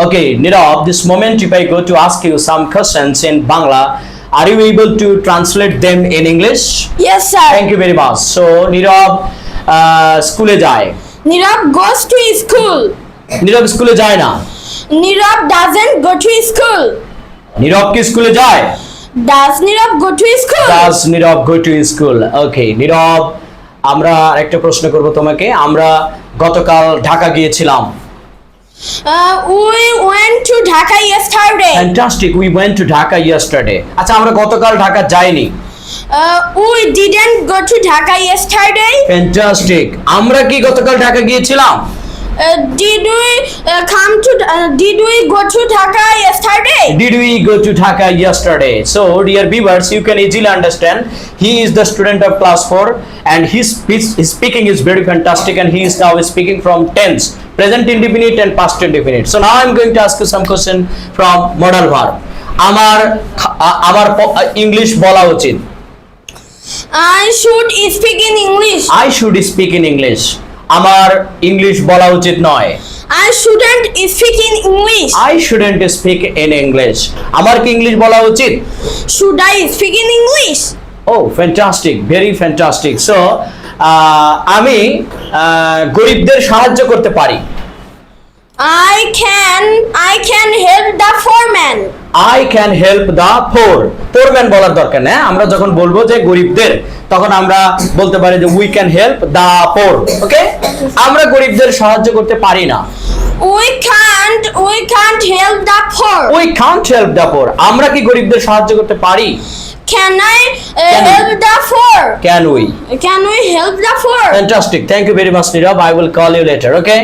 Okay, Nirav, this moment if I go to ask you some questions in Bangla, are you able to translate them in English? Yes, sir. Thank you very much. So, Nirav uh, স্কুলে যায় Nirav goes to school. নীরব স্কুলে যায় না Nirav doesn't go to school. নীরব কি স্কুলে যায় Does Nirav go to school? Does Nirav go to school okay Nirav আমরা একটা প্রশ্ন করব তোমাকে আমরা গতকাল ঢাকা গিয়েছিলাম Uh, we went to Dhaka yesterday. Fantastic we went to Dhaka yesterday আচ্ছা আমরা গতকাল ঢাকা যাইনি Uh, we didn't go to Dhaka yesterday. Fantastic. আমরা কি গতকাল ঢাকা গিয়েছিলাম Uh, did we uh, to? Uh, did we go to Dhaka yesterday? Did we go to Dhaka yesterday? So, dear viewers, you can easily understand. He is the student of class 4 and his, speech, his speaking is very fantastic and he is now speaking from tense, present indefinite and past indefinite. So, now I'm going to ask you some question from modal verb. আমার আ- আমার English বলা উচিত I should speak in English. I should speak in English আমার English বলা উচিত নয় I shouldn't speak in English. I shouldn't speak in English আমার কি ইংলিশ বলা উচিত Should I speak in English? ও ফ্যান্টাস্টিক ভেরি ফ্যান্টাস্টিক সো আমি গরিবদের সাহায্য করতে পারি I can. I can help the foreman. I can help the poor foreman বলার দরকার নেই আমরা যখন বলব যে গরিবদের তখন আমরা বলতে পারি যে we can help the poor okay আমরা গরিবদের সাহায্য করতে পারি না we can't. We can't help the poor. We can't help the poor আমরা কি গরিবদের সাহায্য করতে পারি Can I uh, Can we? help the poor? Can we Can we help the poor? Fantastic. Thank you very much, Nirav. I will call you later. Okay.